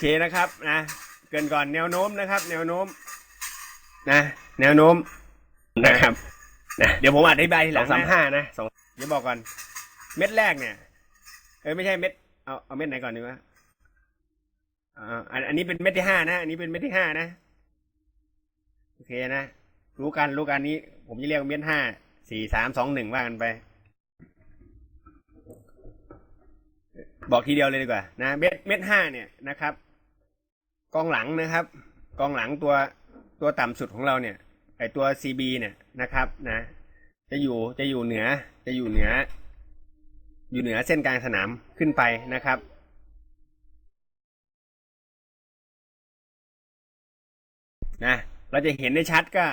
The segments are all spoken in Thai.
เคนะครับนะเกรินก่อนแนวโน้มนะครับ แนวโน้มนะแนวโน้มนะครับนะเดี๋ยวผมอธิบายทีหลังสามห้านะสองเดี๋ยวบอกก่อน เม็ดแรกเนี่ย เอ้ยไม่ใช่เม็ดเอาเอาเม็ดไหนก่อนดีวะอ่าอันอันนี้เป็นเม็ดที่ห้านะอันนี้เป็นเม็ดที่ห้านะโอเคนะรู้กันรู้กันนี้ ผมจะเรียกว่าเม็ดห้าสี่สามสองหนึ่งว่ากันไป บอกทีเดียวเลยดีกว่า นะเม็ดเม็ดห้าเนี่ยนะครับ กองหลังนะครับ กองหลังตัวตัวต่ำสุดของเราเนี่ยไอตัว CB เนี่ยนะครับนะ จะอยู่จะอยู่เหนือจะอยู่เหนือ อยู่เหนือเส้นกลางสนามขึ้นไปนะครับนะเราจะเห็นได้ชัดก็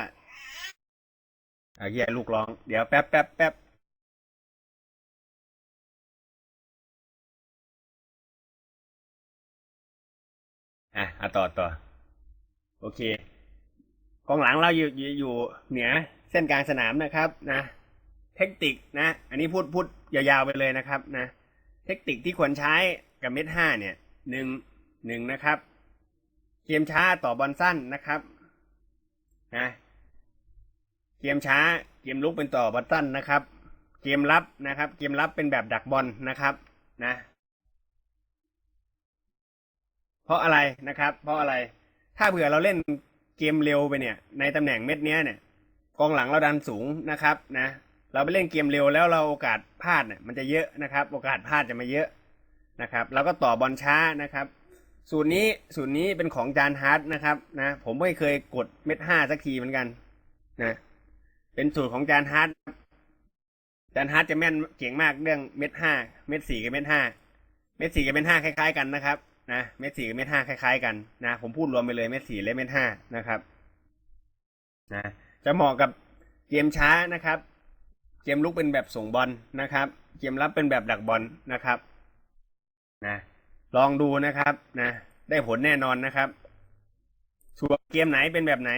อะเฮียลูกร้อง เดี๋ยวแป๊บแป๊บแป๊บ อะเอาต่อต่อ โอเค กองหลังเราอยู่อยู่อยู่เหนือเส้นกลางสนามนะครับนะเทคนิคนะ อันนี้พูดพูดยาวๆไปเลยนะครับนะ เทคนิคที่ควรใช้กับเม็ดห้าเนี่ยหนึ่งหนึ่งนะครับเกมช้าต่อบอลสั้นนะครับนะเกมช้าเกมลุกเป็นต่อบอลสั้นนะครับ เกมรับนะครับ เกมรับเป็นแบบดักบอลนะครับ นะ เพราะอะไรนะครับ เพราะอะไร ถ้าเผื่อเราเล่นเกมเร็วไปเนี่ย ในตำแหน่งเม็ดเนี้ยเนี่ย กองหลังเราดันสูงนะครับนะ เราไปเล่นเกมเร็วแล้วเราโอกาสพลาดเนี่ยมันจะเยอะนะครับ โอกาสพลาดจะมาเยอะนะครับเราก็ต่อบอลช้านะครับ สูตรนี้สูตรนี้เป็นของจานฮาร์ดนะครับนะผมไม่เคยกดเม็ดห้าสักทีเหมือนกันนะเป็นสูตรของจานฮาร์ดจานฮาร์ดจะแม่นเก่งมากเรื่องเม็ดห้าเม็ดสี่กับเม็ดห้าเม็ดสี่กับเม็ดห้าคล้าย ๆ กันนะครับ นะเม็ดสี่กับเม็ดห้าคล้าย ๆ กันนะ ผมพูดรวมไปเลยเม็ดสี่และเม็ดห้านะครับนะจะเหมาะกับเกมช้านะครับ เกมลุกเป็นแบบส่งบอลนะครับ เกมรับเป็นแบบดักบอลนะครับนะลองดูนะครับนะได้ผลแน่นอนนะครับส่วนเกมไหนเป็นแบบไหน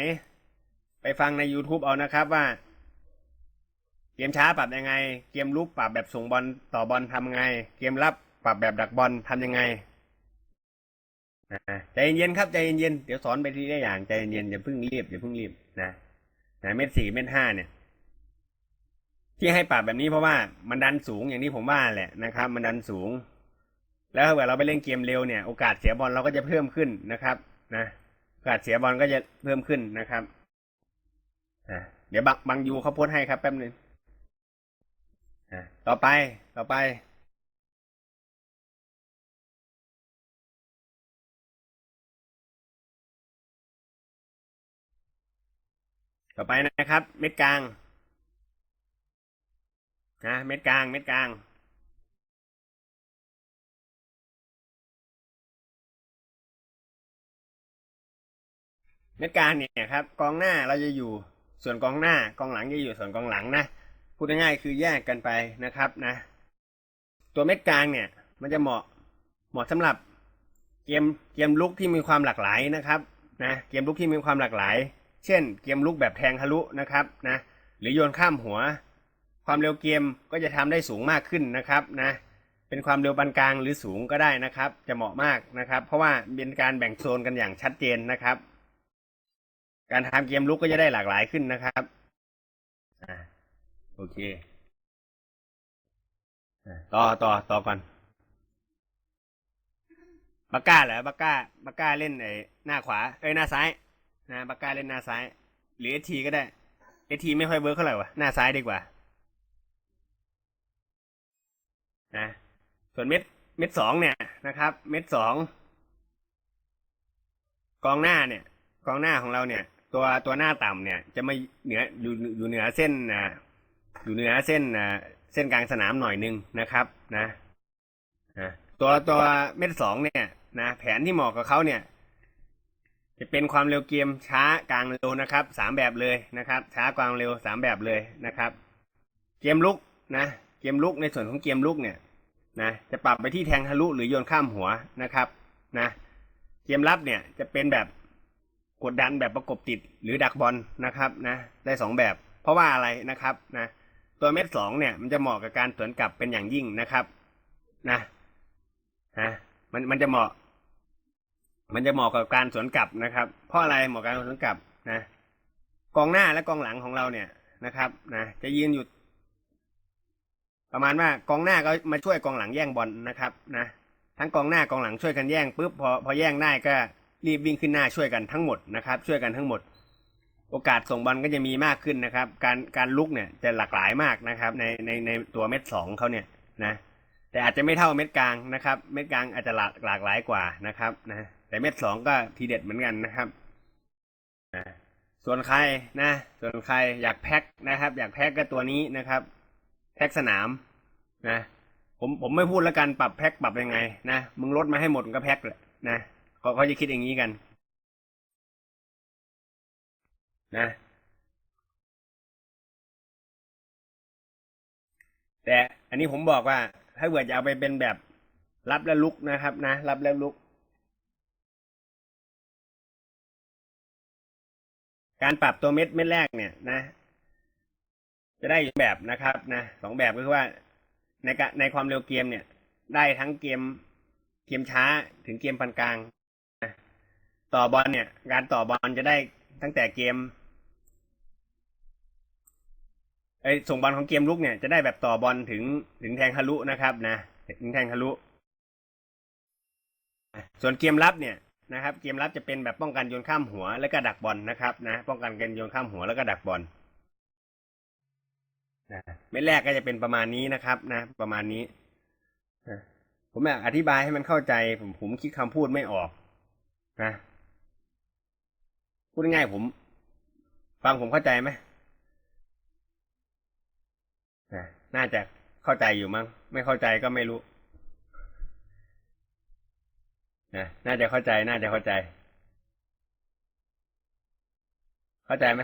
ไปฟังใน YouTube เอานะครับว่า เกมช้าปรับยังไง เกมลุกปรับแบบส่งบอลต่อบอลทำไง เกมรับปรับแบบดักบอลทำยังไง นะใจเย็นๆครับใจเย็นๆเดี๋ยวสอนไปทีละอย่างใจเย็นๆอย่าเพิ่งรีบอย่าเพิ่งรีบนะนะเม็ดสี่เม็ดห้าเนี่ย ที่ให้ปรับแบบนี้เพราะว่ามันดันสูงอย่างที่ผมว่าแหละนะครับ มันดันสูง แล้วถ้าเกิดเราไปเล่นเกมเร็วเนี่ยโอกาสเสียบอลเราก็จะเพิ่มขึ้นนะครับ นะโอกาสเสียบอลก็จะเพิ่มขึ้นนะครับอ่าเดี๋ยวบังบังยูเขาโพสให้ครับแป๊บหนึงอ่าต่อไปต่อไป ต่อไปนะครับ เม็ดกลางนะเม็ดกลาง เม็ดกลางเม็ดกลางเนี่ยครับกองหน้าเราจะอยู่ส่วนกองหน้ากองหลังจะอยู่ส่วนกองหลังนะพูดง่ายๆคือแยกกันไปนะครับนะ ตัวเม็ดกลางเนี่ย มันจะเหมาะเหมาะสำหรับเกมเกมลุกที่มีความหลากหลายนะครับนะเกมลุกที่มีความหลากหลาย เช่นเกมลุกแบบแทงทะลุนะครับนะหรือโยนข้ามหัว ความเร็วเกมก็จะทำได้สูงมากขึ้นนะครับนะเป็นความเร็วปานกลางหรือสูงก็ได้นะครับ จะเหมาะมากนะครับ เพราะว่าเป็นการแบ่งโซนกันอย่างชัดเจนนะครับ การทำเกมลุกก็จะได้หลากหลายขึ้นนะครับอ่าโอเคอะต่อต่อต่อก่อนบาก้าเหรอบาก้าบาก้าเล่นไอ้หน้าขวา เอ้ยหน้าซ้าย นะบาก้าเล่นหน้าซ้าย หรือเอทีก็ได้เอทีไม่ค่อยเวิร์กเท่าไหร่วะหน้าซ้ายดีกว่า นะ ส่วนเม็ดเม็ดสองเนี่ยนะครับ เม็ดสองกองหน้าเนี่ย กองหน้าของเราเนี่ย ตัวตัวหน้าต่ำเนี่ย จะมาเหนืออยู่อยู่เหนือเส้นอ่าอยู่เหนือเส้นอ่าเส้นกลางสนามหน่อยนึงนะครับ นะนะตัวตัวเม็ดสองเนี่ย นะแผนที่เหมาะกับเขาเนี่ย จะเป็นความเร็วเกมช้ากลางเร็วนะครับสามแบบเลยนะครับ ช้ากลางเร็วสามแบบเลยนะครับ เกมลุกนะ เกมลุกในส่วนของเกมลุกเนี่ยนะจะปรับไปที่แทงทะลุหรือโยนข้ามหัวนะครับนะเกมรับเนี่ยจะเป็นแบบกดดันแบบประกบติดหรือดักบอลนะครับนะได้สองแบบ เพราะว่าอะไรนะครับนะตัวเม็ดสองเนี่ยมันจะเหมาะกับการสวนกลับเป็นอย่างยิ่งนะครับนะฮะมันมันจะเหมาะ มันจะเหมาะกับการสวนกลับนะครับ เพราะอะไรเหมาะกับการสวนกลับนะกองหน้าและกองหลังของเราเนี่ยนะครับนะจะยืนอยู่ประมาณว่ากองหน้าก็มาช่วยกองหลังแย่งบอลนะครับนะทั้งกองหน้ากองหลังช่วยกันแย่งปุ๊บพอพอแย่งได้ก็รีบวิ่งขึ้นหน้าช่วยกันทั้งหมดนะครับ ช่วยกันทั้งหมด โอกาสส่งบอลก็จะมีมากขึ้นนะครับ การการลุกเนี่ยจะหลากหลายมากนะครับ ในในในตัวเม็ดสองเขาเนี่ยนะ แต่อาจจะไม่เท่าเม็ดกลางนะครับ เม็ดกลางอาจจะหลากหลากหลายกว่านะครับนะ แต่เม็ดสองก็ทีเด็ดเหมือนกันนะครับส่วนใครนะ ส่วนใครอยากแพ็คนะครับ อยากแพ็คก็ตัวนี้นะครับ แพ็คสนามนะ ผมผมไม่พูดแล้วกันปรับแพ็คปรับยังไง นะมึงลดมาให้หมดก็แพ็คเลยนะเขาเขาจะคิดอย่างนี้กัน นะ แต่อันนี้ผมบอกว่า ถ้าเกิดจะเอาไปเป็นแบบรับแล้วลุกนะครับ นะรับแล้วลุก การปรับตัวเม็ดเม็ดแรกเนี่ยนะ จะได้อยู่แบบนะครับนะสองแบบก็คือว่าในกในความเร็วเกมเนี่ย ได้ทั้งเกมเกมช้าถึงเกมปานกลางนะต่อบอลเนี่ย การต่อบอลจะได้ตั้งแต่เกมไอส่งบอลของเกมลุกเนี่ยจะได้แบบต่อบอลถึงถึงแทงทะลุนะครับ นะถึงแทงทะลุ ส่วนเกมรับเนี่ย นะครับ เกมรับจะเป็นแบบป้องกันโยนข้ามหัวแล้วก็ดักบอลนะครับนะ ป้องกันการโยนข้ามหัวแล้วก็ดักบอลนะเม็ดแรกก็จะเป็นประมาณนี้นะครับ นะ ประมาณนี้นะผมอยากอธิบายให้มันเข้าใจ ผมผมคิดคำพูดไม่ออก นะพูดง่ายผม ฟังผมเข้าใจไหมนะน่าจะเข้าใจอยู่มั้งไม่เข้าใจก็ไม่รู้ นะน่าจะเข้าใจ น่าจะเข้าใจ เข้าใจไหม